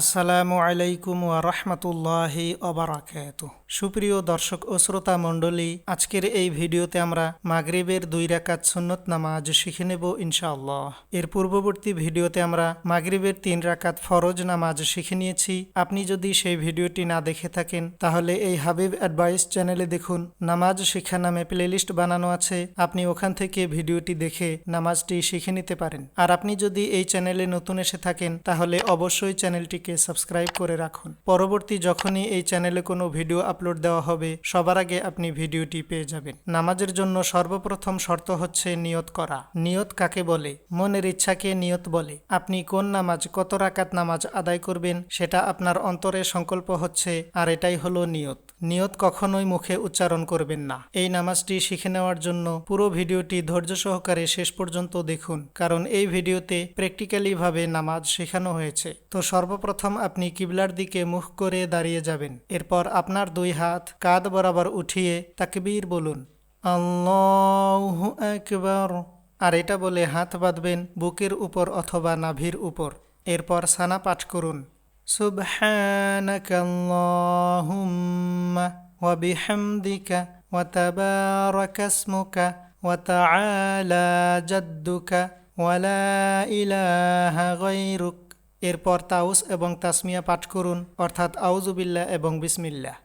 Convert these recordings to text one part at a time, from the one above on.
আসসালামু আলাইকুম ওয়া রাহমাতুল্লাহি অবরাকাত সুপ্রিয় দর্শক ও শ্রোতা মণ্ডলী, আজকের এই ভিডিওতে আমরা মাগরিবের দুই রাকাত সুন্নত নামাজ শিখে নেব ইনশাআল্লাহ। এর পূর্ববর্তী ভিডিওতে আমরা মাগরিবের তিন রাকাত ফরজ নামাজ শিখে নিয়েছি। আপনি যদি সেই ভিডিওটি না দেখে থাকেন, তাহলে এই হাবিব অ্যাডভাইস চ্যানেলে দেখুন, নামাজ শিক্ষা নামে প্লেলিস্ট বানানো আছে। আপনি ওখান থেকে ভিডিওটি দেখে নামাজটি শিখে নিতে পারেন। আর আপনি যদি এই চ্যানেলে নতুন এসে থাকেন, তাহলে অবশ্যই চ্যানেলটিকে সাবস্ক্রাইব করে রাখুন। পরবর্তী যখনই এই চ্যানেলে কোনো ভিডিও আপলোড দেওয়া হবে, সবার আগে আপনি ভিডিওটি পেয়ে যাবেন। নামাজের জন্য সর্বপ্রথম শর্ত হচ্ছে নিয়ত করা। নিয়ত কাকে বলে? মনের ইচ্ছাকে নিয়ত বলে। আপনি কোন নামাজ, কত রাকাত নামাজ আদায় করবেন, সেটা আপনার অন্তরে সংকল্প হচ্ছে, আর এটাই হলো নিয়ত। নিয়ত কখনোই মুখে উচ্চারণ করবেন না। এই নামাজটি শিখে নেওয়ার জন্য পুরো ভিডিওটি ধৈর্য সহকারে শেষ পর্যন্ত দেখুন, কারণ এই ভিডিওতে প্র্যাকটিক্যালি ভাবে নামাজ শেখানো হয়েছে। তো সর্বপ্রথম আপনি কিবলার দিকে মুখ করে দাঁড়িয়ে যাবেন এরপর আপনার দুই হাত কাঁধ বরাবর উঠিয়ে তাকবীর বলুন আল্লাহু আকবার আর এটা বলে হাত বাঁধবেন বুকের উপর অথবা নাভির উপর এরপর সানা পাঠ করুন سبحانك اللهم وبحمدك وتبارك اسمك وتعالى جدك ولا إله غيرك এরপর তাউস এবং তাসমিয়া পাঠ করুন অর্থাৎ আউজুবিল্লাহ এবং বিসমিল্লাহ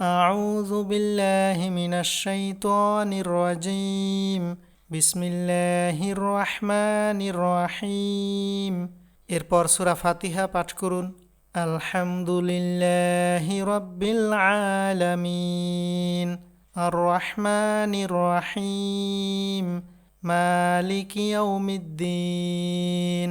أعوذ بالله من الشيطان الرجيم بسم الله الرحمن الرحيم এরপর সূরা ফাতিহা পাঠ করুন আলহামদুলিল্লাহি রব্বিল আলামিন আর রহমানির রহিম মালিক ইয়াউমিদ্দিন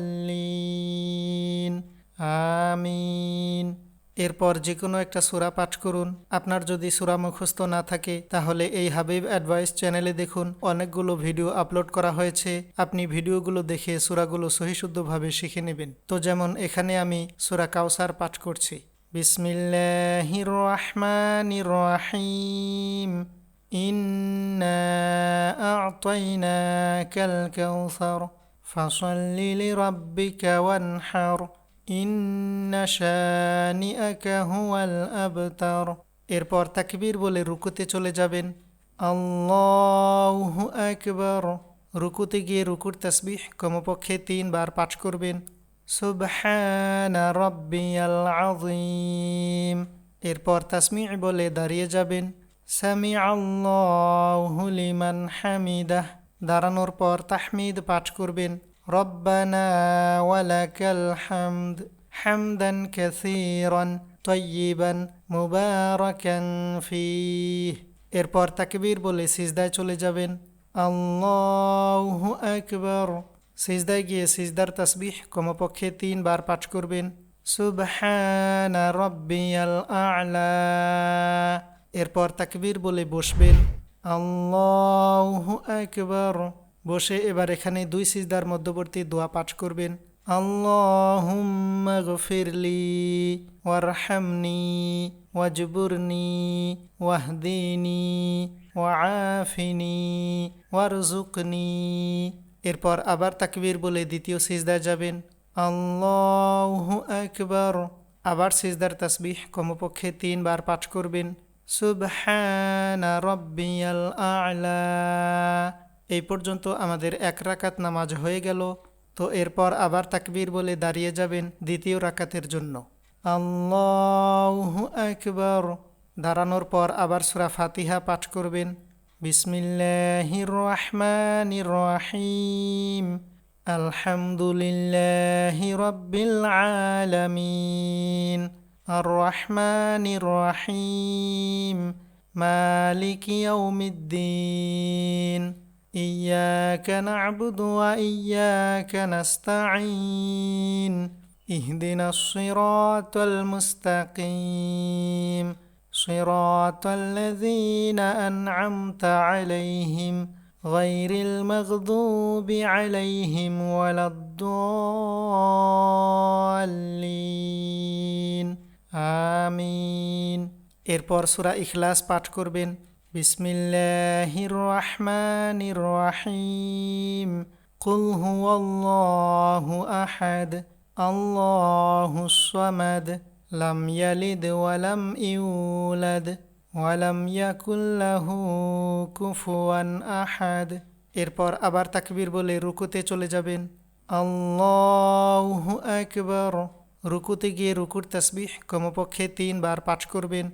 এরপর যে কোনো একটা সুরা পাঠ করুন আপনার যদি সুরা মুখস্থ না থাকে তাহলে এই হাবিব অ্যাডভাইস চ্যানেলে দেখুন অনেকগুলো ভিডিও আপলোড করা হয়েছে আপনি ভিডিওগুলো দেখে সুরাগুলো সহিশুদ্ধভাবে শিখে নেবেন তো যেমন এখানে আমি সুরা কাউসার পাঠ করছি বিসমিল্লাহির রহমানির রহিম إنا أعطيناك الكوثر فصل لربك وانحر আবতার। এরপর তাকবীর বলে রুকুতে চলে যাবেন। আল্লাহ একবার রুকুতে গিয়ে রুকুর তসবিহ কমপক্ষে তিনবার পাঠ করবেন। সুবহান এরপর তাসমি বলে দাঁড়িয়ে যাবেন। সামি আল্লাহ লিমান হামিদাহ। দাঁড়ানোর পর তাহমিদ পাঠ করবেন। রব্বানা ওয়ালাকাল হামদ হামদান কাসীরান তয়্যিবান মুবারাকান ফীহ এরপর তাকবীর বলে সিজদায় চলে যাবেন। আল্লাহু আকবার। সিজদায় গিয়ে সিজদার তাসবিহ কমপক্ষে তিনবার পাঠ করবেন। সুবহানা রাব্বিয়াল আ'লা। এরপর তাকবীর বলে বসবেন। আল্লাহু আকবার। বসে এবার এখানে দুই সিজদার মধ্যবর্তী দোয়া পাঠ করবেন। আল্লাহুম্মা গফিরলি, ওয়ারহামনি, ওয়াজবুরনি, ওয়াহদিনি, ওয়াআফিনি ওয়ারজুকনি এরপর আবার তাকবীর বলে দ্বিতীয় সিজদায় যাবেন। আল্লাহু আকবার। আবার সিজদার তাসবিহ কমপক্ষে তিনবার পাঠ করবেন। সুবহানা রব্বিয়াল আ'লা। এই পর্যন্ত আমাদের এক রাকাত নামাজ হয়ে গেল, তো এরপর আবার তাকবীর বলে দাঁড়িয়ে যাবেন দ্বিতীয় রাকাতের জন্য। আল্লাহ একবার দাঁড়ানোর পর আবার সুরা ফাতিহা পাঠ করবেন। বিসমিল্লাহ রহমান রহিম। আলহামদুলিল্লাহ রব্বিল আলামিন। আর রহমানির রহিম। মালিক ইয়াউমিদ্দিন। إياك نعبد وإياك نستعين اهدنا الصراط المستقيم صراط الذين أنعمت عليهم غير المغضوب عليهم ولا الضالين আমিন এরপর সূরা ইখলাস পাঠ করবেন বিসমিল্লাহির রহমানির রহিম قل هو الله أحد الله الصمد لم يلد ولم يولد ولم يكن له كفوا أحد এরপর আবার তাকবীর বলে রুকুতে চলে যাবেন আল্লাহু আকবার রুকুতে গিয়ে রুকুর তসবিহ কমপক্ষে তিনবার পাঠ করবেন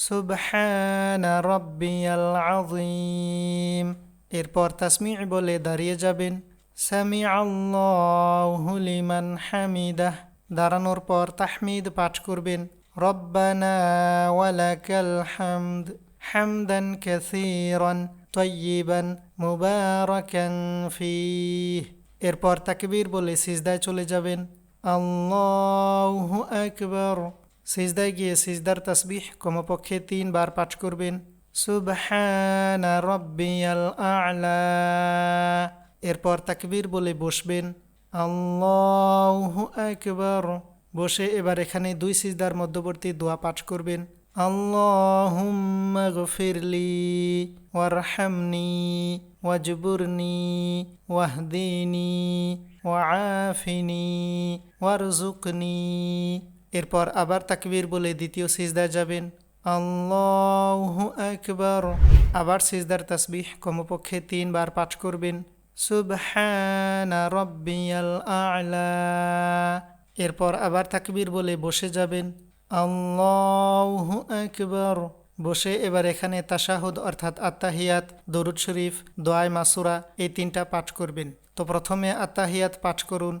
সুবহানা রাব্বিয়াল আযীম এরপর তাসমি বলে, দাঁড়িয়ে যাবেন। সামি আল্লাহু লিমান হামিদাহ। দাঁড়ানোর পর তাহমিদ পাঠ করবেন। রব্বানা ওয়ালাকাল হামদ হামদান কাসীরান তয়্যিবান মুবারাকান ফীহ। এরপর তাকবীর বলে, সিজদায় চলে যাবেন। আল্লাহু আকবার। সিজদায় গিয়ে সিজদার তসবিহ, কমপক্ষে তিনবার পাঠ করবেন। সুবহানা রব্বিয়াল আ'লা। এরপর তাকবীর বলে বসবেন। আল্লাহু আকবার। বসে এবার এখানে দুই সিজদার মধ্যবর্তী দোয়া পাঠ করবেন। আল্লাহুম্মা গফিরলি ওয়ারহামনি ওয়াজবুরনি ওয়াহদিনি ওয়াআফিনি ওয়ারজুকনি এরপর আবার তাকবীর বলে দ্বিতীয় সিজদায় যাবেন। আল্লাহু আকবার। আবার সিজদার তসবিহ কমপক্ষে তিনবার পাঠ করবেন। সুবহানা রব্বিয়াল আ'লা। এরপর আবার তাকবীর বলে বসে যাবেন। আল্লাহু আকবার। বসে এবার এখানে তাশাহুদ অর্থাৎ আত্তাহিয়াত, দরুদ শরীফ, দোয়ায় মাসুরা এই তিনটা পাঠ করবেন। তো প্রথমে আত্তাহিয়াত পাঠ করুন।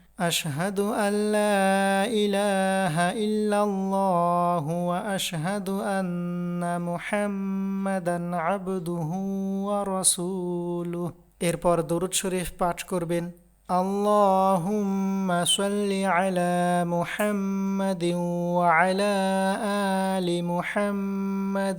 أشهد أن لا إله إلا الله وأشهد أن محمدا عبده ورسوله এরপর দরুদ শরীফ পাঠ করবেন اللهم صل على محمد وعلى آل محمد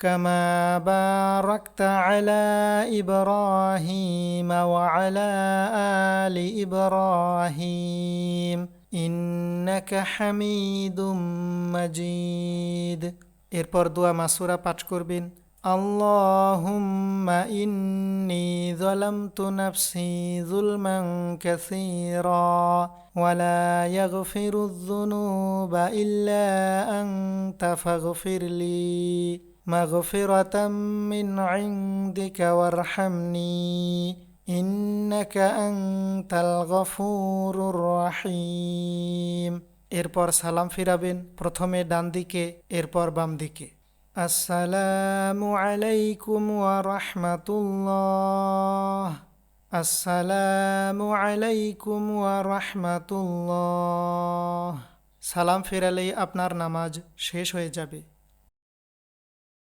كما باركت على إبراهيم وعلى آل إبراهيم إنك حميد مجيد এরপর দোয়া মাসুরা পাঠ করবেন اللهم إني ظلمت نفسي ظلما كثيرا ولا يغفر الذنوب إلا أنت فاغفر لي مغفرة من عندك وارحمني إنك أنت الغفور الرحيم এরপর সালাম ফিরাবেন প্রথমে ডান দিকে এরপর বাম দিকে আসসালামু আলাইকুম ওয়া রাহমাতুল্লাহ আসসালামু আলাইকুম ওয়া রাহমাতুল্লাহ সালাম ফেরালেই আপনার নামাজ শেষ হয়ে যাবে